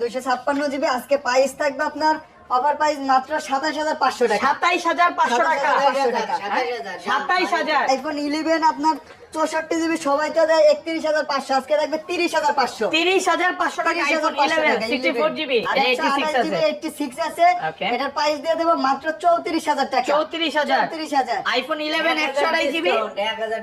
দুইশো ছাপ্পান্ন জিবি। আজকে প্রাইস থাকবে আপনার অফার প্রাইস মাত্র সাতাশ হাজার পাঁচশো টাকা। সাতাইশ হাজার পাঁচশো টাকা। 27,500 টাকা। সাতাইশ হাজার। এখন ইলেভেন আপনার চৌষট্টি জিবি সবাই তো দেয় একত্রিশ হাজার পাঁচশো আজকে থাকবে তিরিশ হাজার পাঁচশো। তিরিশ হাজার পাঁচশো টাকা সিক্স আছে। এটার প্রাইস দিয়ে দেবো মাত্র চৌত্রিশ হাজার টাকা। চৌত্রিশ হাজার। চৌত্রিশ হাজার। আইফোন ইলেভেন একশো আড়াই জিবি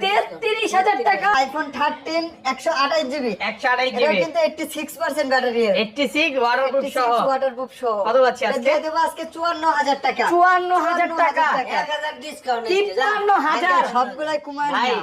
তেত্রিশ হাজার টাকা। আইফোন থার্টিন একশো আঠাইশ জিবি। একশো আড়াই জিবি। কিন্তু eighty six percent battery eighty six waterproof সহ। ওয়াটারপ্রুফ সহ। কত পাচ্ছি আজকে? দেবো আজকে চুয়ান্ন হাজার টাকা। চুয়ান্ন হাজার টাকা। তিপ্পান্ন হাজার। সবগুলাই কুমার ভাই।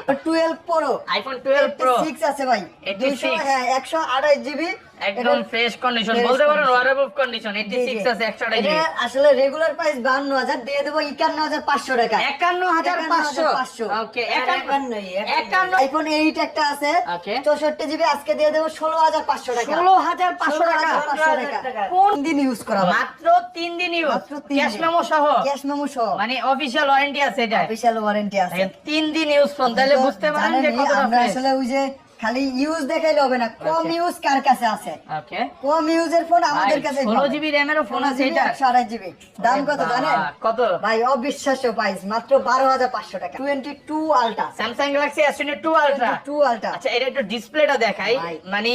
Twelve pro iPhone twelve pro six আছে ভাই। 86 দুইশো হ্যাঁ একশো GB জিবি একদম ফ্রেশ কন্ডিশন বলতে পারেন। ওয়াটারপ্রুফ কন্ডিশন এইটি সিক্স আছে একশো আড়াই জিবি আসলে রেগুলার প্রাইস বান্ন হাজার দিয়ে দেবো একান্ন হাজার পাঁচশো টাকা। একান্ন হাজার পাঁচশো। 51,500 ওকে একান্ন একান্ন আইফোন এইট একটা আছে। Okay. চৌষট্টি জিবি আজকে দিয়ে দেবো ষোলো হাজার পাঁচশো টাকা। ষোলো হাজার পাঁচশো টাকা? 16,500 টাকা। কোন দিন ইউজ করা মাত্র তিন দিন ইউজ মাত্র তিন ক্যাশ মেমো সহ? ক্যাশ মেমো সহ। মানে অফিসিয়াল ওয়ারেন্টি আছে এটা? অফিসিয়াল ওয়ারেন্টি আছে। দেখেন, তিন দিন ইউজ ফোন তাহলে বুঝতে পারেন যে কতটা আসলে ওই যে খালি ইউজ দেখাইলে হবে না কম ইউজ কার কাছে আছে? ওকে কম ইউজের ফোন আমাদের কাছে ষোলো জিবি র্যামেরও ফোন আছে এটা। একশো আড়াই জিবি দাম কত জানেন? কত? ভাই অবিশ্বাস্য প্রাইস মাত্র বারো হাজার পাঁচশো টাকা। Twenty two ultra Samsung Galaxy S twenty two ultra two ultra আচ্ছা এটা একটু ডিসপ্লেটা দেখাই। মানে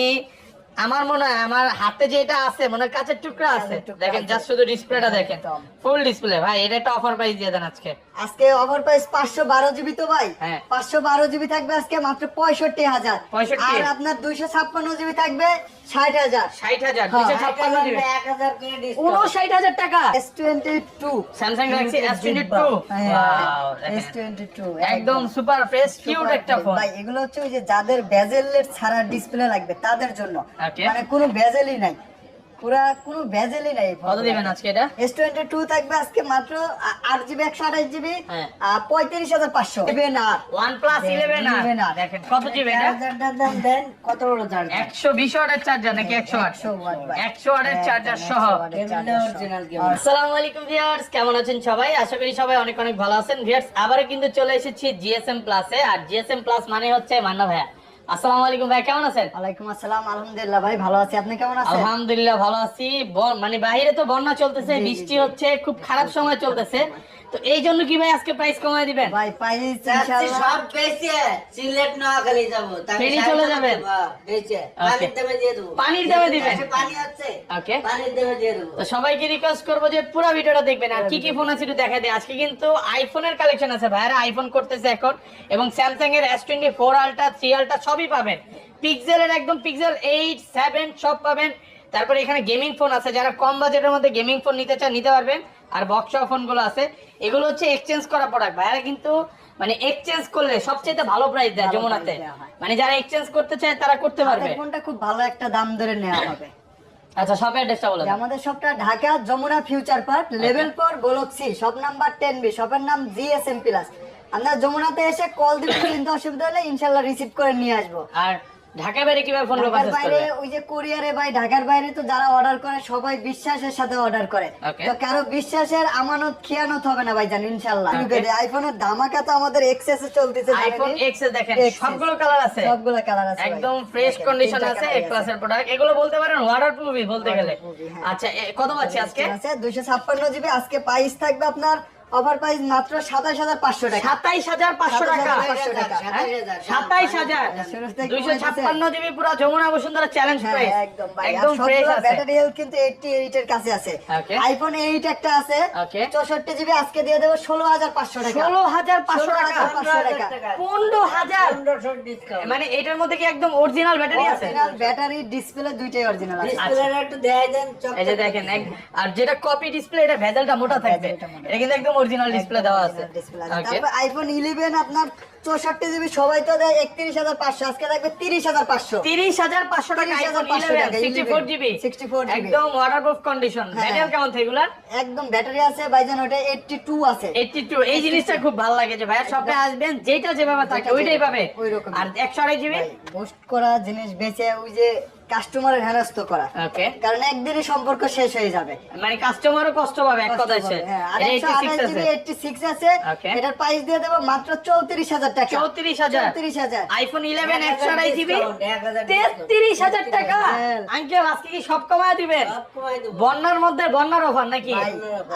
আমার মনে হয় আমার হাতে যেটা আছে মনে হয় কাঁচের টুকরা আছে। দেখেন জাস্ট শুধু ডিসপ্লেটা দেখেন। ফুল ডিসপ্লে ভাই এটা একটা অফার প্রাইস দিয়ে দেন আজকে। আজকে ওভার প্রাইস পাঁচশো বারো জিবি তো ভাই। হ্যাঁ। পাঁচশো বারো জিবি থাকবে আজকে মাত্র পঁয়ষট্টি হাজার। 65 আর আপনার দুইশো ছাপ্পান্ন জিবি থাকবে ষাট হাজার। ষাট হাজার হ্যাঁ। দুইশো ছাপ্পান্ন জিবি উনষাট হাজার টাকা। S twenty two Samsung Galaxy S twenty two S twenty two একদম সুপার ফ্রেশ কিউট একটা ফোন ভাই এগুলো হচ্ছে ওই যে যাদের বেজেলের ছাড়া ডিসপ্লে লাগবে তাদের জন্য। Okay. মানে কোনো বেজেলই নাই। পুরা কোনো বেজেলই নাই কত দিবেন আজকে এটা? থাকবে আজকে মাত্র আ- আট জিবি একশো আঠাশ জিবি হ্যাঁ। পঁয়ত্রিশ হাজার পাঁচশো। দেবেন আর ওয়ান প্লাস 11 আর। দেখেন কত জিবি এটা? কত বড় চার্জ একশো বিশ ওয়াটের চার্জার নাকি একশো আট? একশো ওয়াট ভাই। একশো ওয়াটের চার্জার সহ। আসসালামু আলাইকুম ভিউয়ার্স কেমন আছেন সবাই? আশা করি সবাই অনেক অনেক ভালো আছেন। ভিউয়ার্স আবারও কিন্তু চলে এসেছি জিএসএম প্লাসে আর জিএসএম প্লাস মানে হচ্ছে মান্না ভাইয়া আসসালামু আলাইকুম ভাই কেমন আছেন? ওয়ালাইকুম আসসালাম আলহামদুলিল্লাহ ভাই ভালো আছি। আপনি কেমন আছেন? আলহামদুলিল্লাহ ভালো আছি। মানে বাইরে তো বন্যা চলতেছে বৃষ্টি হচ্ছে খুব খারাপ সময় চলতেছে। তো এই জন্য কি ভাই আজকে প্রাইস কমায় দিবেন? ভাই প্রাইস ইনশাআল্লাহ। সব বেচে সিলেট নোয়াখালী যাব। ফেরি চলে যাবেন? বেচে। পানির দামে দিয়ে দেবো। পানির দামে দিবেন? পানি আছে ওকে। পানির দামে দিয়ে দেবো। তো সবাইকে রিকোয়েস্ট করব যে পুরো ভিডিওটা দেখবেন আর কি কি ফোন আছে একটু দেখা দেয় আজকে কিন্তু আইফোনের কালেকশন আছে ভাইরা আইফোন করতেছে এখন এবং স্যামসাং এর S twenty four ultra three ultra সবই পাবেন। পিক্সেলের একদম পিক্সেল এইট সেভেন সব পাবেন। তারপরে এখানে গেমিং ফোন আছে। যারা কম বাজেটের মধ্যে গেমিং ফোন নিতে চান নিতে পারবেন। আর বক্স ফোনগুলো আছে। এগুলো হচ্ছে এক্সচেঞ্জ করা প্রোডাক্ট ভাইরা কিন্তু মানে এক্সচেঞ্জ করলে সবচেয়ে ভালো প্রাইস দেয় যমুনাতে। মানে যারা এক্সচেঞ্জ করতে চায় তারা করতে পারবে। ফোনটা খুব ভালো একটা দাম ধরে নেওয়া হবে। আচ্ছা সব অ্যাড্রেসটা বলো আমাদের শপটা Dhaka Jamuna future park level four galaxy shop number ten B শপের নাম জিএসএম প্লাস আপনার যমুনাতে এসে কল দিবেন কিন্তু অসুবিধা হলে ইনশাল্লাহ রিসিভ করে নিয়ে আসব। আর ঢাকা বাইরে কীভাবে ফোন ঢাকার বাইরে ওই যে কোরিয়ারে ভাই ঢাকার বাইরে তো যারা অর্ডার করে সবাই বিশ্বাসের সাথে অর্ডার করে। তো কারও বিশ্বাসের আমানত খেয়ানত হবে না ভাই জান ইনশাল্লাহ Okay. আইফোনের ধামাকা তো আমাদের এক্সেস চলতেছে আইফোন জানেনই। এক্স দেখেন সবগুলো কালার আছে। সবগুলো কালার আছে একদম ফ্রেশ কন্ডিশন আছে এক ক্লাসের প্রোডাক্ট এগুলো বলতে পারেন ওয়াটার প্রুফই বলতে গেলে। হ্যাঁ। আচ্ছা কত পাচ্ছি আজকে? আছে দুইশো ছাপ্পান্ন জিবি আজকে প্রাইস থাকবে আপনার অফার প্রাইস মাত্র সাতাশ হাজার পাঁচশো টাকা। সাতাইশ হাজার পাঁচশো টাকা। সাতাইশ হাজার দুইশো ছাপ্পান্ন জিবি পুরো যমুনা বসুন্ধরা চ্যালেঞ্জ হ্যাঁ, প্রাইস একদম একদম ফ্রেশ আছে। ব্যাটারি হেলথ কিন্তু 88 এর কাছে আছে। আইফোন 8 একটা আছে। Okay. 64 জিবি আজকে দিয়ে দেবো 16500 টাকা। ষোলো হাজার পাঁচশো টাকা। 16,500 টাকা। ডিসকাউন্ট মানে এটার মধ্যে কি একদম অরিজিনাল ব্যাটারি আছে? ব্যাটারি ডিসপ্লে দুইটাই অরিজিনাল আছে। ডিসপ্লেটা একটু দেয় দেন এই যে দেখেন আর যেটা কপি ডিসপ্লে এটা ভেজালটা মোটা থাকবে। এটা কিন্তু একদম অরিজিনাল ডিসপ্লে দেওয়া আছে। তারপর আইফোন 11 আপনার 64 জিবি সবাই তো দেয় 31500 আজকে থাকবে তিরিশ হাজার পাঁচশো। টাকা আইফোন 30,500 ইলেভেন টাকা, সিক্সটি ফোর জিবি 64 GB একদম ওয়াটারপ্রুফ কন্ডিশন। ব্যাটারি কেমন থাকে একদম ব্যাটারি আছে ভাইজান ওটা 82 আছে। এইটটি টু এই জিনিসটা খুব ভালো লাগে যে ভাইয়া শপে আসবেন যেটা যেভাবে থাকে ওইটাই যেভাবে, পাবে। ওইরকমই। আর একশো আড়াই জিবি পোস্ট করা জিনিস বেচে ওই যে কাস্টমারের হেনস্থ করা। ওকে। কারণ একদিনই সম্পর্ক শেষ হয়ে যাবে। মানে কাস্টমারও কষ্ট পাবে এক সে। হ্যাঁ, আর এটা 128 86 আছে। 86 আছে। Okay. এটার প্রাইস দিয়ে দেবো মাত্র চৌত্রিশ হাজার টাকা। চৌত্রিশ হাজার। চৌত্রিশ হাজার। আইফোন ইলেভেন একশো আড়াই জিবি discount, এক হাজার তেত্রিশ হাজার টাকা। হ্যাঁ। আঙ্কেল আজকে কি সব কমায় দিবেন? সব কমাই দেবো। বন্যার মধ্যে বন্যার অফার নাকি?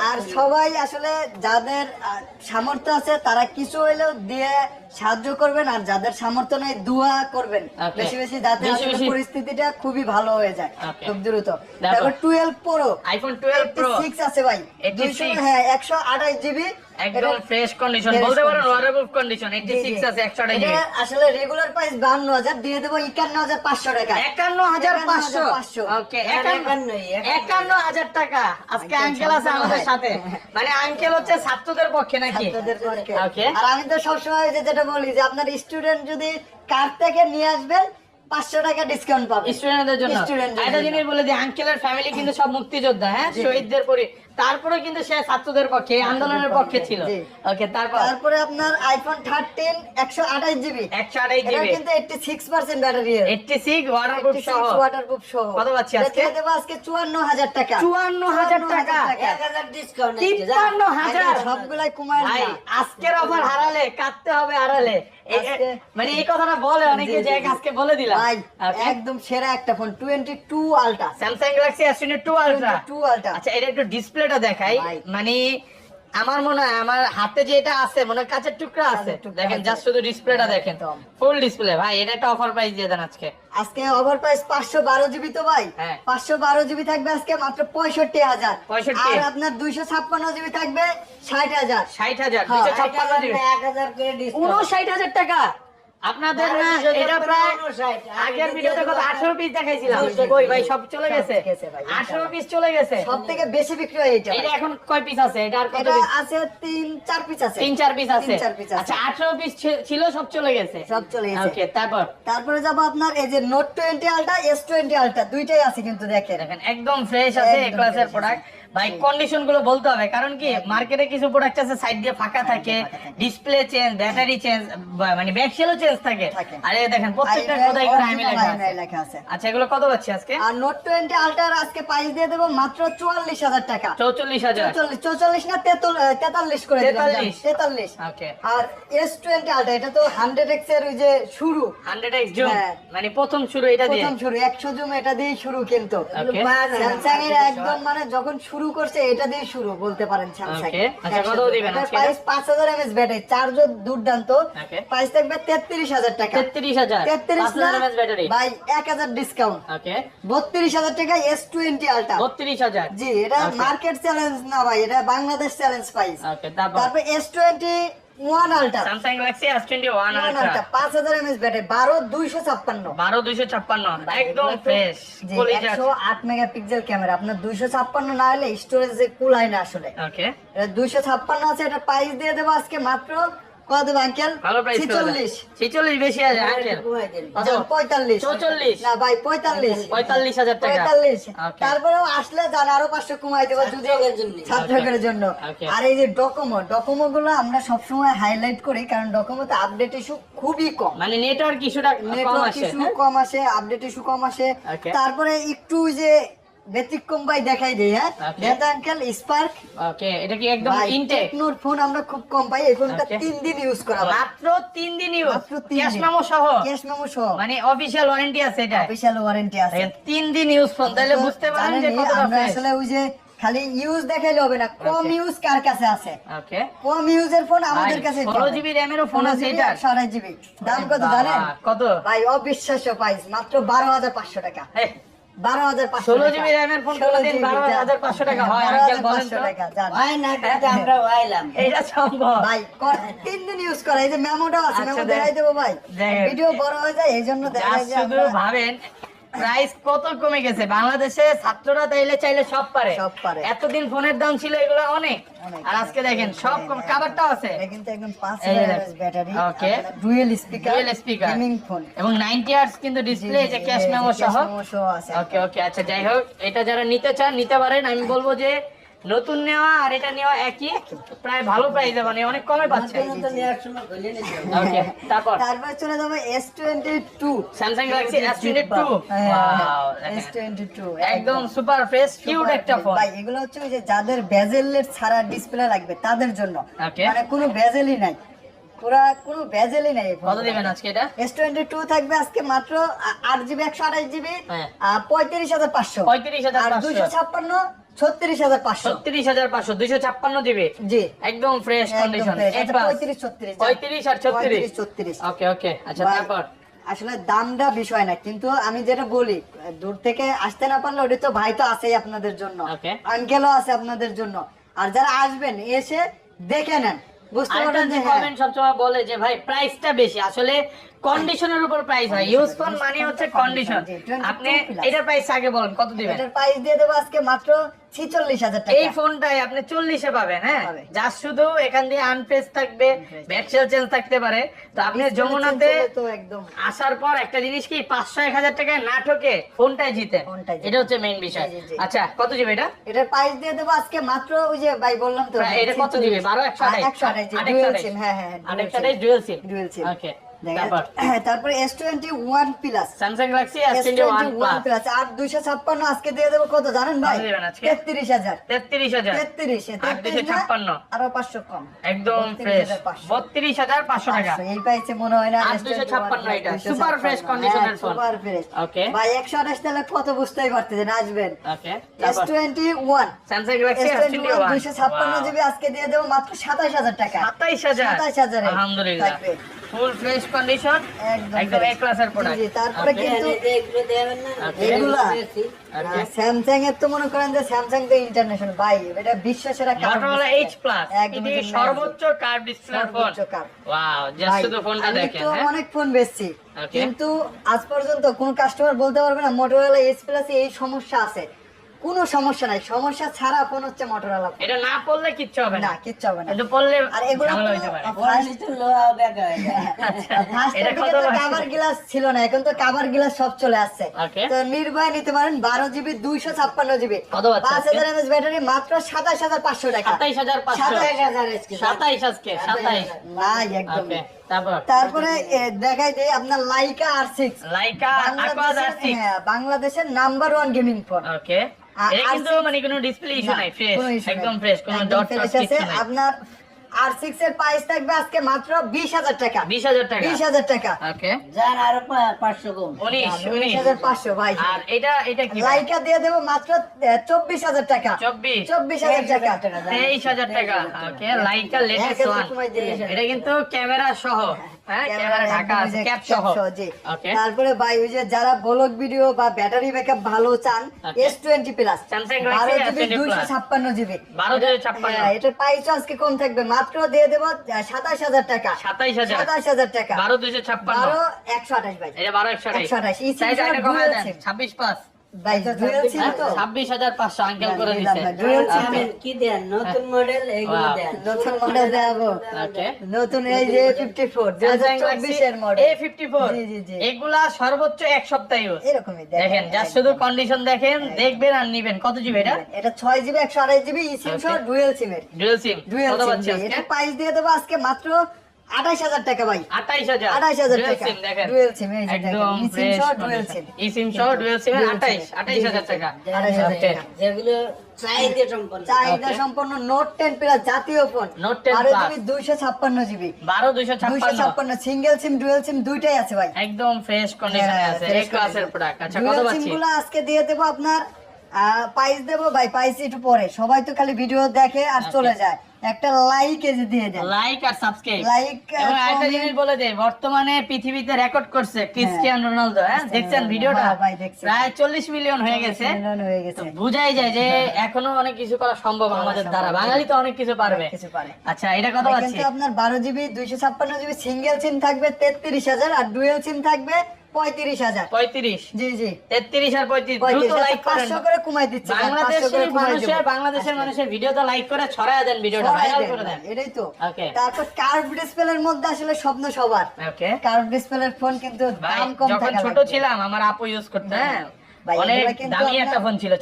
আর সবাই আসলে যাদের সামর্থ্য আছে তারা কিছু হইলেও দিয়ে সাহায্য করবেন আর যাদের সামর্থ্য নেই দোয়া করবেন। বেশি বেশি যাতে পরিস্থিতিটা খুবই ভালো হয়ে যায় খুব দ্রুত। তারপর twelve pro iPhone twelve pro six আছে ভাই। দুইশো হ্যাঁ একশো আঠাশ জিবি একদম ফ্রেশ কন্ডিশন বলতে পারেন। কন্ডিশন 86 আছে 100 টাকা এটা আসলে রেগুলার প্রাইস বান্ন হাজার দিয়ে দেবো একান্ন হাজার পাঁচশো? টাকা 51500 ওকে এটা 51 51000 টাকা। আজকে আঙ্কেল আছে আমাদের সাথে। মানে আঙ্কেল হচ্ছে ছাত্রদের পক্ষে নাকি? ছাত্রদের পক্ষে। Okay. আর আমি তো সবসময় যে যেটা বলি যে আপনার স্টুডেন্ট যদি কার থেকে নিয়ে আসবেন পাঁচশো টাকা ডিসকাউন্ট পাবেন। স্টুডেন্টদের জন্য। একটা জিনিস বলে দিই আঙ্কেলের ফ্যামিলি কিন্তু সব মুক্তিযোদ্ধা হ্যাঁ? শহীদদের পরি তারপরে কিন্তু সে ছাত্রদের পক্ষে আন্দোলনের পক্ষে ছিল। ওকে তারপর? তারপরে আপনার আইফোন থার্টিন একশো আঠাশ জিবি 128 এটা জিবি কিন্তু eighty six percent battery 86 waterproof সহ। ওয়াটারপ্রুফ সহ। কত পাচ্ছি আজকে? দেবো আজকে চুয়ান্ন হাজার টাকা। 54000 টাকা। এক হাজার discount আছে, যা। তিপ্পান্ন হাজার। আরে সবগুলাই কুমার ভাই আজকের অফার হারালে কাটতে হবে হারালে আজকে- মানে এই কথাটা বলে অনেকে যে। আজকে বলে দিলাম। ভাই একদম সেরা একটা phone twenty two ultra Samsung Galaxy S22 ultra two ultra আচ্ছা এটা একটু ডিসপ্লেটা দেখাই। মানে আমার মনে হয় আমার হাতে যেটা আছে মনে হয় কাঁচের টুকরা আছে। দেখেন। জাস্ট শুধু ডিসপ্লেটা দেখেন। একদম। ফুল ডিসপ্লে ভাই এটা একটা অফার প্রাইস দিয়ে দেন আজকে। আজকে ওভার প্রাইস পাঁচশো বারো জিবি তো ভাই। হ্যাঁ। পাঁচশো বারো জিবি থাকবে আজকে মাত্র পঁয়ষট্টি হাজার। 65 আর আপনার দুইশো ছাপ্পান্ন জিবি থাকবে ষাট হাজার। ষাট হাজার হ্যাঁ, দুইশো এক ছাপ্পান্ন হাজার জিবি না, এক হাজার করে discount। উনষাট হাজার টাকা। আপনাদের না এটা প্রায় আগের ভিডিওতে কত পিস দেখাইছিলাম। কই ভাই সব চলে গেছে? পিস চলে গেছে? সব থেকে বেশি বিক্রি হয় এটা এটা এখন কয় পিস আছে? এটা আর কত পিস আছে তিন চার পিস আছে। তিন চার পিস আছে। আচ্ছা পিস ছিল সব চলে গেছে? সব চলে গেছে। ওকে তারপর? তারপরে যাব আপনার এই যে note twenty ultra S twenty ultra দুইটাই আছে কিন্তু দেখেন। দেখেন একদম ফ্রেশ আছে এ ক্লাসের প্রোডাক্ট ভাই কন্ডিশনগুলো বলতে হবে কারণ কি মার্কেটে কিছু প্রোডাক্ট আছে সাইড দিয়ে ফাঁকা থাকে ডিসপ্লে চেঞ্জ ব্যাটারি চেঞ্জ মানে ব্যাক সেলও চেঞ্জ থাকে। থাকে। আরে দেখেন প্রত্যেকটা করে আমি লেখা আছে। আচ্ছা এগুলো কত পাচ্ছি আজকে? আর নোট আলটার আজকে প্রাইস দিয়ে দেবো মাত্র চুয়াল্লিশ হাজার টাকা। চৌচল্লিশ হাজার। চৌচল্লিশ চৌচল্লিশ না তেতল- আহ, তেতাল্লিশ করে দিলাম। ওকে আর এটা তো হান্ড্রেড এক্সের ওই যে শুরু। Hundred X zoom? হ্যাঁ। মানে প্রথম শুরু এটা দিয়ে? প্রথম শুরু একশো জুম এটা দিয়ে শুরু কিন্তু। স্যামসাং এর একদম মানে যখন শুরু করছে এটা দিয়ে শুরু বলতে পারেন স্যামসাং. আচ্ছা, কত দিবেন আজকে? প্রাইস ব্যাটারি দুর্দান্ত. প্রাইস থাকবে তেত্রিশ হাজার টাকা। তেত্রিশ হাজার। তেত্রিশ পাঁচ হাজার এমএচ ব্যাটারি ভাই এক হাজার ডিসকাউন্ট ওকে বত্রিশ হাজার টাকা এস টোয়েন্টি আলটা বত্রিশ হাজার। জি এটা মার্কেট চ্যালেঞ্জ না ভাই এটা বাংলাদেশ চ্যালেঞ্জ প্রাইস তারপর? তারপর S twenty one ultra Samsung Galaxy S twenty one ultra পাঁচ হাজার এমএস ব্যাটারি বারো দুইশো ছাপ্পান্ন। বারো দুইশো ছাপ্পান্ন। একদম ফ্রেশ একশো আট মেগাপিক্সেল ক্যামেরা আপনার দুইশো ছাপ্পান্ন না হলে স্টোরেজ যে কুলায় না আসলে। ওকে দুইশো ছাপ্পান্ন আছে এটা প্রাইস দিয়ে দেবো আজকে মাত্র কত আঙ্কেল? ভালো প্রাইস বেশি আছে আঙ্কেল। চৌচল্লিশ? না ভাই টাকা. তারপরেও আসলে আরও পাঁচশো কমাই দেবো যদি জন্য। ছাত্রদের জন্য। আর এই যে ডকোমো ডকোমো গুলো আমরা সবসময় হাইলাইট করি কারণ ডকোমোতে আপডেট ইস্যু খুবই কম। মানে নেটওয়ার্ক কম নেটওয়ার্ক ইস্যু কম আসে আপডেট ইস্যু কম আসে। তারপরে একটু যে ব্যতিক্রম ভাই দেখাই দিই হ্যাঁ. নেতা আঙ্কেল স্পার্ক ওকে এটা কি একদম ইনটেক টেকনোর ফোন আমরা খুব কম পাই এই ফোনটা দিন ইউজ করা মাত্র তিন দিন ইউজ মাত্র ক্যাশ মেমো সহ? ক্যাশ মেমো সহ। মানে অফিসিয়াল ওয়ারেন্টি আছে এটা? অফিশিয়াল ওয়ারেন্টি আছে। তিন দিন ইউজ ফোন তাহলে বুঝতে পারেন যে আমরা আসলে ওই যে খালি ইউজ দেখাইলে হবে না কম ইউজ কার কাছে আছে? ওকে কম ইউজের ফোন আমাদের কাছে 16 GB RAM এরও ফোন আছে এটার? সাড়ে জিবি দাম কত জানেন? কত? ভাই অবিশ্বাস্য প্রাইস মাত্র বারো হাজার পাঁচশো টাকা। হে, বারো হাজার পাঁচশো ষোলো জিবি র্যামের ফোন 16 কোনোদিন বারো হাজার পাঁচশো টাকা হয় আঙ্কেল বলেন টাকা, হয় না কিন্তু আমরা আইলাম এটা সম্ভব। ভাই তিন দিন ইউজ করা এই যে আছে আচ্ছা, মেমো দেখ- দেখাই দেবো ভাই। ভিডিও বড় হয়ে যায় এই জন্য শুধু ভাবেন প্রাইস কত কমে গেছে? বাংলাদেশে ছাত্ররা তাইলে চাইলে সব পারে। সব পারে। এতদিন ফোনের দাম ছিল এগুলো অনেক। আর আজকে দেখেন সব কাভারটাও আছে। এটা কিন্তু একদম পাঁচ এই হাজার battery okay. Dual speaker dual speaker gaming phone এবং 90 হার্টজ কিন্তু ডিসপ্লে যে ক্যাশ মেমো সহ আছে। ওকে ওকে আচ্ছা যাই হোক এটা যারা নিতে চান নিতে পারেন। আমি বলব যে নতুন নেওয়া আর এটা নেওয়া একই প্রায় ভালো প্রাইস মানে অনেক কমে পাচ্ছে। তারপর? তারপর চলে যাব S twenty two Samsung Galaxy S22 S twenty two একদম। সুপার ফ্রেশ কিউট একটা ফোন ভাই এগুলো হচ্ছে ওই যে যাদের বেজেলের ছাড়া ডিসপ্লে লাগবে তাদের জন্য। মানে কোনো বেজেলই নাই। পুরা কোনো ভেজেলই নাই কত দিবেন আজকে এটা? এস টোয়েন্টি টু থাকবে আজকে মাত্র আর দিবে জি। একদম ফ্রেশ কন্ডিশন আর ওকে ওকে আচ্ছা তারপর? আসলে দামটা বিষয় না কিন্তু আমি যেটা বলি দূর থেকে আসতে না পারলে ওটা তো ভাই তো আছেই আপনাদের জন্য. আঙ্কেলও আছে আপনাদের জন্য। আর যারা আসবেন এসে দেখে নেন। বুঝতে পারলেন যে যে হ্যাঁ, কমেন্ট সবসময় বলে যে ভাই প্রাইসটা বেশি। আসলে কন্ডিশনের উপর প্রাইস হয়। ইউজ ফোন মানে হচ্ছে কন্ডিশন জি, 22 আপনি এটার প্রাইস আগে বলেন কত দিবেন? এটার প্রাইস দিয়ে দেবো আজকে মাত্র ছিচল্লিশ হাজার টাকা। এই ফোনটাই আপনি চল্লিশে পাবেন হ্যাঁ? যা শুধু এখান দিয়ে আনপেস থাকবে ব্যাকসেল চেঞ্জ থাকতে পারে। তো আপনি যমুনাতে তো একদম। আসার পর একটা জিনিস কি পাঁচশো এক হাজার টাকায় না ঠকে ফোনটাই জিতে। এটা হচ্ছে মেইন বিষয়। আচ্ছা কত জিবি এটা? এটার প্রাইস দিয়ে দেবো আজকে মাত্র ওই যে ভাই বললাম তো এটা কত একশো আঠাশ? একশো আঠাশ ডুয়েল সিম হ্যাঁ হ্যাঁ ডুয়েল সিম ডুয়েল সিম ওকে তারপর? তারপরে S twenty one plus Samsung Galaxy S S twenty one plus আর দুইশো ছাপ্পান্ন আজকে দিয়ে দেবো কত জানেন ভাই? কত দিবেন আজকে? তেত্রিশ হাজার। তেত্রিশ হাজার। তেত্রিশ আর দুশো ছাপ্পান্ন? আরও পাঁচশো কম। একদম ফ্রেশ বত্রিশ হাজার পাঁচশো টাকা। এই পাইছে মনে হয় না আর 256 এটা, fresh condition এর সুপার ফ্রেশ Okay. ভাই একশো আঠাশ তাহলে কত বুঝতেই পারতেছেন আসবেন। Okay S twenty one Samsung Galaxy S S twenty twenty one one দুইশো ছাপ্পান্ন জিবি আজকে দিয়ে দেবো মাত্র সাতাশ হাজার টাকা। সাতাইশ হাজার? সাতাইশ হাজারে। আলহামদুলিল্লাহ। ফুল ফ্রেশ কন্ডিশন একদম একদম fresh। এ ক্লাসের প্রোডাক্ট তারপরে কিন্তু এগুলো দেবেন না? Okay. এগুলা স্যামসাং এর তো মনে করেন যে স্যামসাং তো ইন্টারন্যাশনাল ভাই এটা বিশ্ব সেরা curve Motorola display। Edge plus একদম এটি সর্বোচ্চ curve display phone wow just শুধু ফোনটা আমি দেখেন হ্যাঁ? অনেক ফোন বেচছি। কিন্তু আজ পর্যন্ত কোন কাস্টমার বলতে পারবে না মোটরোলা এইচ প্লাস এই সমস্যা আছে। কোনো সমস্যা নাই। সমস্যা ছাড়া ফোন হচ্ছে মোটরোলা এটা না পড়লে কিচ্ছু হবে না। না কিচ্ছু হবে না। কিন্তু পড়লে আর এগুলো লোহা ব্যাগা হয়ে? কাভার গ্লাস ছিল না এখন তো কাভার গ্লাস সব চলে আসছে। তো নির্ভয় নিতে পারেন বারো জিবি দুইশো ছাপ্পান্ন জিবি পাঁচ? হাজার এমএস ব্যাটারি মাত্র সাতাশ হাজার পাঁচশো টাকা। সাতাইশ হাজার সাতাইশ হাজার আজকে। সাতাইশ আজকে সাতাইশ নাই একদম তারপরে? দেখাই দিই আপনার লাইকা আর সিক্স লাইকা হ্যাঁ, বাংলাদেশের number one gaming phone okay এটা কিন্তু মানে কোনো ডিসপ্লে ইস্যু নাই ফ্রেশ একদম ফ্রেশ কোনো ডট টট কিছু নাই। আপনার আর সিক্স এর প্রাইস থাকবে আজকে মাত্র বিশ হাজার টাকা। বিশ হাজার টাকা। বিশ হাজার টাকা। ওকে। যার আরও পাঁচশো কম। উনিশ উনিশ উনিশ। হাজার পাঁচশো ভাই। আর এটা এটা কি লাইকা দিয়ে দেবো মাত্র চব্বিশ হাজার টাকা। চব্বিশ। চব্বিশ হাজার টাকা। তেইশ হাজার টাকা। ওকে লাইকা লেটেস্ট ওয়ান এটা কিন্তু ক্যামেরা সহ। হ্যাঁ ক্যামেরা ঢাকা আছে ক্যাপ সহ। জি। ওকে। তারপরে ভাই ওই যে যারা ব্লগ ভিডিও বা ব্যাটারি ব্যাকআপ ভালো চান এস টোয়েন্টি প্লাস Samsung বারো Galaxy জিবি দুইশো ছাপ্পান্ন জিবি বারো দুশো ছাপ্পান্ন। হ্যাঁ, এটার প্রাইস আজকে কম থাকবে। মাত্র দিয়ে দেবো সাতাশ হাজার টাকা। সাতাইশ হাজার? সাতাশ হাজার টাকা। বারো দুশো ছাপ্পান্ন। বারো একশো আঠাশ ভাই। এটা বারো একশো আঠাশ। 128 এই তাই সিমটা এটা কমায় dual দেন। SIM। ছাব্বিশ পাঁচ। ছাব্বিশ হাজার পাঁচশো আঙ্কেল করে দিচ্ছে না, dual SIM। আমেন কি দেন? নতুন মডেল এগুলো Wow. দেন। নতুন মডেল দেখাবো। নতুন এই যে ফিফটি ফোর চব্বিশের মডেল জি, জি, জি। এগুলা সর্বোচ্চ এক সপ্তাহ এরকমই দেখেন যা শুধু কন্ডিশন দেখেন দেখবেন আর নিবেন। কত জিবি এটা? এটা ছয় জিবি একশো আড়াই জিবি সিম সহ. ডুয়েল সিমের ডুয়েল সিম ডুয়েল সিম এটা প্রাইস দিয়ে দেবো আজকে মাত্র আঠাশ হাজার টাকা ভাই। আঠাইশ হাজার? আঠাইশ হাজার টাকা। এই একদম। সহ সহ আঠাইশ আঠাইশ হাজার টাকা। আঠাইশ হাজার টাকা। যেগুলো চাহিদা সম্পন্ন। চাহিদা সম্পন্ন নোট টেন প্লাস জাতীয় ফোন Note 10 বারো জিবি দুইশো ছাপ্পান্ন জিবি বারো দুইশো দুইশো ছাপ্পান্ন ছাপ্পান্ন সিঙ্গেল সিম ডুয়েল সিম দুইটাই আছে ভাই। একদম ফ্রেশ কন্ডিশনে হ্যাঁ, আছে। fresh ক্লাসের প্রোডাক্ট আচ্ছা কত পাচ্ছি? গুলো আজকে দিয়ে দেবো আপনার প্রাইস দেবো ভাই প্রাইস একটু পরে। সবাই তো খালি ভিডিও দেখে আর চলে যায়। একটা লাইক এজে দিয়ে দেন। লাইক আর সাবস্ক্রাইব লাইক এবং একটা জিনিস বলে দেই বর্তমানে পৃথিবীতে রেকর্ড করছে ক্রিস্টিয়ানো রোনালদো হ্যাঁ? দেখছেন ভিডিওটা? হ্যাঁ, ভাই, দেখছি। প্রায় চল্লিশ মিলিয়ন হয়ে গেছে। হয়ে গেছে। বুঝাই যায় যে এখনও অনেক কিছু করা সম্ভব আমাদের দ্বারা। বাঙালি তো অনেক কিছু পারবে। কিছু পারে। আচ্ছা এটা কত পাচ্ছি কিন্তু আপনার বারো জিবি দুইশো ছাপ্পান্ন জিবি সিঙ্গেল সিম থাকবে তেত্রিশ হাজার আর ডুয়েল সিম থাকবে পঁয়ত্রিশ হাজার। পঁয়ত্রিশ। জি জি। তেত্রিশ আর পঁয়ত্রিশ। পঁয়ত্রিশ দ্রুত লাইক করেন। করে কমাই দিচ্ছি ভাই, 500 বাংলাদেশের মানুষের। বাংলাদেশের মানুষের ভিডিওতে লাইক করে ছড়ায় দেন ভিডিওটা ভাইরাল দেন করে দেন। এটাই তো। তারপর কার্ভ ডিসপ্লের মধ্যে আসলে স্বপ্ন সবার। ওকে কার্ভ ডিসপ্লের ফোন কিন্তু দাম কম ছোট ছিলাম আমার আপু ইউজ করতে হ্যাঁ। দামি একটা ফোন ছিল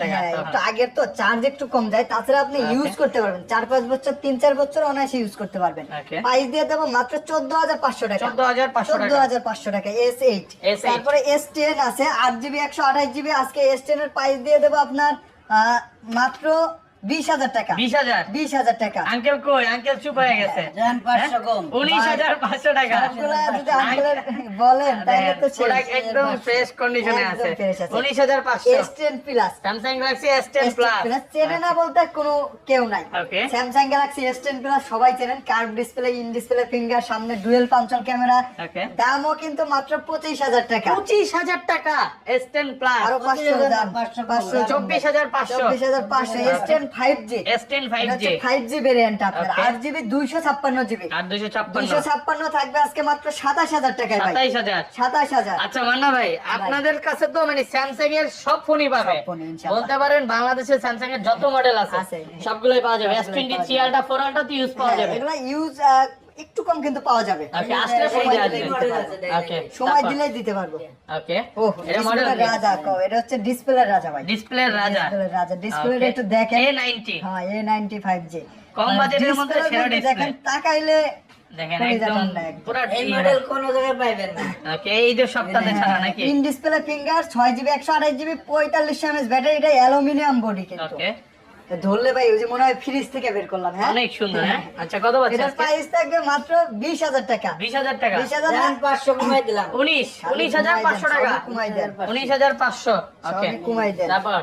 টাকা হ্যাঁ, তখন। একটু আগের তো চার্জ একটু কম যায় তাছাড়া আপনি ইউজ করতে পারবেন। চার পাঁচ বছর তিন চার বছর অনায়াসে ইউজ করতে পারবেন। প্রাইস দিয়ে দেবো মাত্র চোদ্দ হাজার পাঁচশো টাকা। চোদ্দ হাজার পাঁচশো টাকা। এস এইট তারপরে এস টেন আছে আট জিবি একশো আঠাশ জিবি আজকে এস টেন এর প্রাইস দিয়ে দেবো আপনার মাত্র বিশ হাজার টাকা। বিশ হাজার? বিশ হাজার টাকা। আঙ্কেল কই? আঙ্কেল চুপ হয়ে গেছে। যান পাঁচশো কম উনিশ হাজার পাঁচশো টাকা। সবগুলা যদি আঙ্কেলের বলেন তাহলে তো প্রোডাক্ট একদম ফ্রেশ কন্ডিশনে আছে একদম fresh আছে। উনিশ হাজার পাঁচশো। S ten plus Samsung Galaxy S ten plus চেনে না বলতে কোনো কেউ নাই। Samsung Galaxy S ten plus সবাই চেনেন। Curve display in display finger সামনে ডুয়েল পাঞ্চল ক্যামেরা. দামও কিন্তু মাত্র পঁচিশ হাজার টাকা। পঁচিশ হাজার টাকা এস টেন প্লাস আরও পাঁচশো পাঁচশো পাঁচশো চব্বিশ হাজার পাঁচশো। চব্বিশ হাজার পাঁচশো। S ten five G S ten five G five G variant আপনার। আট জিবি দুইশো ছাপ্পান্ন জিবি আর দুইশো ছাপ্পান্ন। ছাপ্পান্ন থাকবে আজকে মাত্র সাতাশ হাজার টাকায় ভাই। হাজার। সাতাশ হাজার। আচ্ছা মান্না ভাই আপনাদের কাছে তো মানে স্যামসাং এর সব ফোনই পাবে। বলতে পারেন বাংলাদেশের স্যামসাং এর যত মডেল আছে আছে। সবগুলোই পাওয়া যাবে। S twenty three ultra four ultra তো ইউজ পাওয়া যাবে। এগুলা ইউজ একটু কম কিন্তু পাওয়া যাবে। ওকে ফোন সময় যাবে দিতে পারব। ওকে সময় দিলেই দিতে পারব। ওকে ও এটা মডেল ডিসপ্লের রাজা কও এটা হচ্ছে ডিসপ্লের রাজা ভাই। ডিসপ্লে রাজা। ডিসপ্লের রাজা ডিসপ্লেটা একটু দেখেন। এ নাইনটি হ্যাঁ এ নাইনটি ফাইভ জি কম বাজেটের মধ্যে সেরা display। দেখেন তাকাইলে দেখেন একদম পুরো এই মডেল কোনো জায়গায় পাইবেন না। ওকে এই যে সপ্তাহে ছাড়া নাকি? ইন ডিসপ্লে ফিঙ্গার ছয় জিবি একশো আঠাশ জিবি পঁয়তাল্লিশ এমএস ব্যাটারি এটা অ্যালুমিনিয়াম বডি কিন্তু। ওকে ধরলে ভাই ওই যে মনে হয় ফ্রিজ থেকে বের করলাম হ্যাঁ? অনেক সুন্দর হ্যাঁ? আচ্ছা কত এটার প্রাইস থাকবে মাত্র বিশ হাজার টাকা। বিশ হাজার টাকা? বিশ হাজার যান পাঁচশো কমাই দিলাম। উনিশ উনিশ হাজার পাঁচশো টাকা। কুমাই দেন। উনিশ হাজার পাঁচশো ওকে। কমাই দেন। তারপর?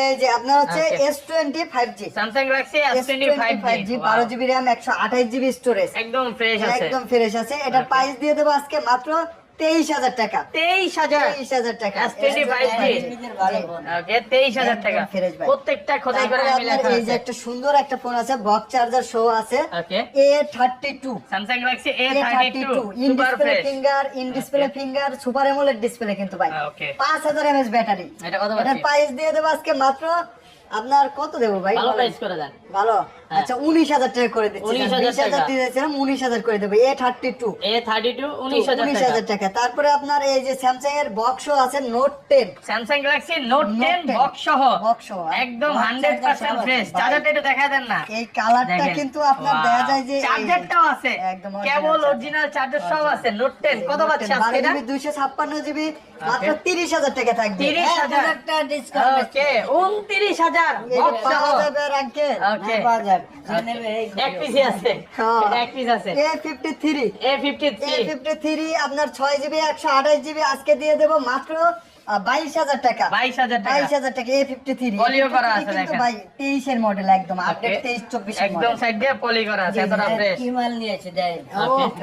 এই যে আপনার হচ্ছে বারো জিবি র্যাম একশো আঠাশ জিবি স্টোরেজ একদম ফ্রেশ আছে। একদম ফ্রেশ আছে। এটার প্রাইস দিয়ে দেবো আজকে মাত্র তেইশ হাজার টাকা। তেইশ হাজার? তেইশ হাজার টাকা। তেইশ হাজার টাকা। প্রত্যেকটা খোদাই করে এই যে একটা সুন্দর একটা ফোন আছে বক্স চার্জার শো আছে। A thirty two Samsung Galaxy A thirty two in display finger in display finger super AMOLED display কিন্তু ভাই। পাঁচ হাজার এমএস ব্যাটারি। এটা কত প্রাইস দিয়ে দেবো আজকে মাত্র আপনার কত দেবো ভাই? ভালো প্রাইস করে দেন। ভালো? আচ্ছা উনিশ হাজার টাকা করে দিচ্ছি। 19,000 বিশ হাজার টাকা। দিয়েছিলাম উনিশ হাজার করে দেবো। A thirty two A thirty two উনিশ হাজার টাকা। তারপরে আপনার এই যে স্যামসাং এর বক্সও আছে note ten Samsung Galaxy note Note ten 10 box সহ। সহ, একদম হান্ড্রেড পার্সেন্ট ফ্রেশ চার্জারটা একটু দেখা দেন না। এই কালারটা কিন্তু আপনার. দেখা যায় যে চার্জারটাও আছে। একদম কেবল অরিজিনাল চার্জার সব আছে। নোট টেন কত পাচ্ছে আজকে এটা? দুইশো ছাপ্পান্ন জিবি মাত্র তিরিশ হাজার টাকা থাকবে। তিরিশ হাজার। ডিসকাউন্ট ওকে উনত্রিশ হাজার বাজার। পাওয়া যাবে আঙ্কেল। ওকে পাওয়া যাবে যে নেবে এই এক পিস আছে। হ্যাঁ। এটা এক পিস আছে। A fifty three A fifty A three fifty three আপনার ছয় জিবি একশো আঠাশ জিবি আজকে দিয়ে দেবো। মাত্র বাইশ হাজার টাকা। বাইশ হাজার টাকা। বাইশ হাজার টাকা এ ফিফটি থ্রি Polio করা আছে দেখেন। ভাই তেইশের মডেল একদম আপডেট তেইশ চব্বিশ একদম সাইড দিয়ে পলি করা আছে এতটা ফ্রেশ কি মাল নিয়েছে দেয়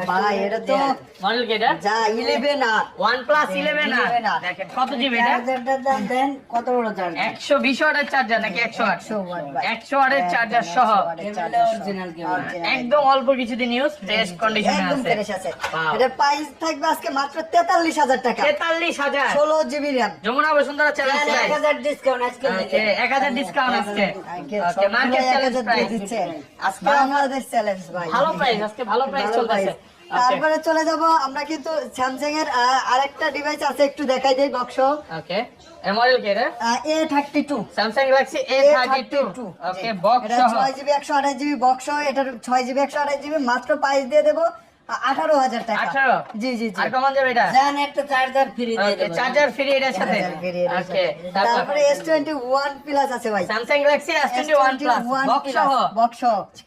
ভাই এটা তো মডেল কি এটা? যা eleven R. One plus eleven R. দেখেন কত জিবি এটা? চার্জারটার দাম দেন কত বড় চার্জার একশো বিশ ওয়াটের চার্জার নাকি একশো আট? একশো ওয়াটের চার্জার সহ। একদম অল্প কিছুদিন ইউজ ফ্রেশ কন্ডিশনে আছে। প্রাইস থাকবে আজকে মাত্র তেতাল্লিশ হাজার টাকা। তেতাল্লিশ হাজার। ষোলো GB RAM Jamuna Bashundhara challenge price হাজার ডিসকাউন্ট আজকে ওকে এক হাজার ডিসকাউন্ট আসছে uncle okay market challenge price দিচ্ছে। আজকে আমাদের চ্যালেঞ্জ ভাই। ভালো প্রাইস আজকে ভালো প্রাইস price। তারপরে চলে যাব আমরা কিন্তু স্যামসাং এর আরেকটা ডিভাইস আছে একটু দেখাই দেই বক্স ওকে এর মডেল কি thirty two Samsung Galaxy A thirty two okay box সহ। ছয় জিবি একশো আঠাশ জিবি বক্স এটার ছয় জিবি একশো আঠাশ জিবি মাত্র প্রাইস দিয়ে দেবো। আঠারো হাজার টাকা। 18? জি জি জি। আর কমান যাবে এটা? জান একটা চার্জার ফ্রি দিয়ে চার্জার ফ্রি এটার সাথে? তারপরে? এস টোয়েন্টি ওয়ান প্লাস আছে ভাই। Samsung Galaxy S twenty one plus box সহ? বক্স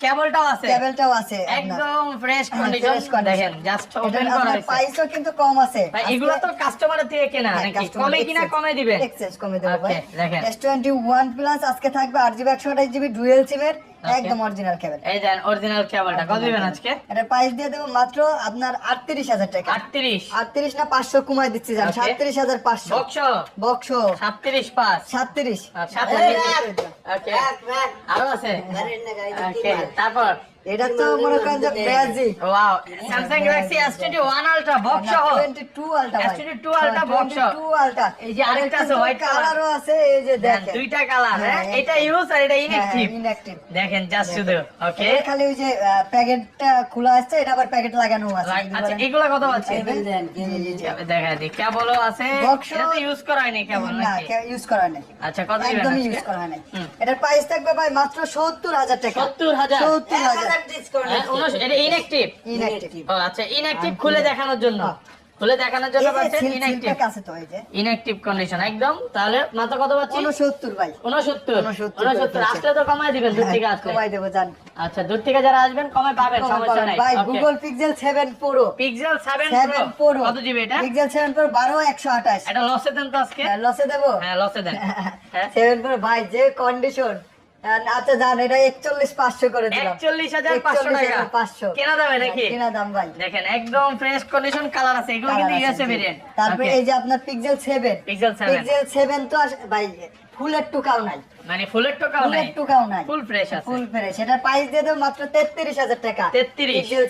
কেবলটাও আছে? কেবলটাও আছে একদম ফ্রেশ কন্ডিশন দেখেন জাস্ট ওপেন করা হয়েছে। প্রাইসও কিন্তু কম আছে। এগুলো তো কাস্টমারের থেকে কেনা নাকি? কমে কিনা কমে দিবেন? এক্সচেঞ্জ কমে দেবো ভাই। দেখেন। এস টোয়েন্টি ওয়ান প্লাস আজকে থাকবে আট জিবি একশো আঠাশ জিবি ডুয়েল সিমের একদম অরিজিনাল কেবল এই দেন অরিজিনাল কেবলটা কত দিবেন আজকে? এটা প্রাইস দিয়ে দেবো মাত্র আপনার আটত্রিশ হাজার টাকা। 38 আটত্রিশ না পাঁচশো কমাই দিচ্ছি যান. সাতত্রিশ হাজার পাঁচশো। বক্স। বক্স। 37 পাস সাতত্রিশ। রাখ, রাখ। আরও আছে? তারপর? এটা তো মনে করেন যে magic wow Samsung Galaxy S21 ultra box সহ। 22 আলট্রা 22 আলট্রা বক্স 22 আলট্রা এই যে আরেকটা আছে হোয়াইট কালারও আছে এই যে হ্যাঁ, দেখেন। দুইটা কালার হ্যাঁ? হ্যাঁ? এটা ইউজ আর এটা ইনঅ্যাকটিভ ইনঅ্যাকটিভ দেখেন জাস্ট শুধু ওকে খালি ওই যে প্যাকেটটা খোলা আছে এটা আবার প্যাকেট লাগানো আছে আচ্ছা এগুলা কত আছে? দেখা দি কেবলও আছে? এটা তো ইউজ করা হয়নি কেবল না ইউজ করা হয়নি। আচ্ছা কত ইউজ করা হয়নি। এটার প্রাইস থাকবে ভাই মাত্র 70000 টাকা। 70000 70000 এটা ইনঅ্যাকটিভ ইনঅ্যাক্টিভ ও আচ্ছা ইনঅ্যাকটিভ খুলে দেখানোর জন্য। হ্যাঁ। খুলে দেখানোর জন্য পাচ্ছেন সিল ইনঅ্যাক্টিভ আছে তো এই যে। ইনঅ্যাক্টিভ কন্ডিশন একদম। তাহলে মাত্র কত পাচ্ছি? উনসত্তর ভাই। উনসত্তর উনসত্তর উনসত্তর করে আসলে তো কমায় দিবেন দূর থেকে হ্যাঁ, আসলে। কমাই দেবো জান। আচ্ছা দূর থেকে যারা আসবেন কমে পাবেন সমস্যা নাই। ভাই Google Pixel seven pro Pixel 7 pro কত জিবি এটা? পিক্সেল সেভেন প্রো বারো একশো আঠাশ। এটা লসে দেন তো আজকে? লসে দেবো। হ্যাঁ লসে দেন। হ্যাঁ সেভেন প্রো ভাই যে কন্ডিশন আচ্ছা জান এটা একচল্লিশ পাঁচশো করে দিলাম। একচল্লিশ হাজার পাঁচশো টাকা? 41,500 কেনা দামে নাকি? কিনা দাম ভাই। দেখেন একদম ফ্রেশ কন্ডিশন কালার আছে। এগুলো কিন্তু ইউএসএ ভেরিয়েন্ট তারপরে এই যে আপনার Pixel seven Pixel 7 Pixel seven তো ভাই ফুলের টুকাও নাই। মানে ফুলের টাকাও নাই? ফুলের টুকাও নাই। ফুল ফ্রেশ আছে। ফুল ফ্রেশ প্রাইস দিয়ে দেবো মাত্র তেত্রিশ হাজার টাকা। 33 পিক্সেল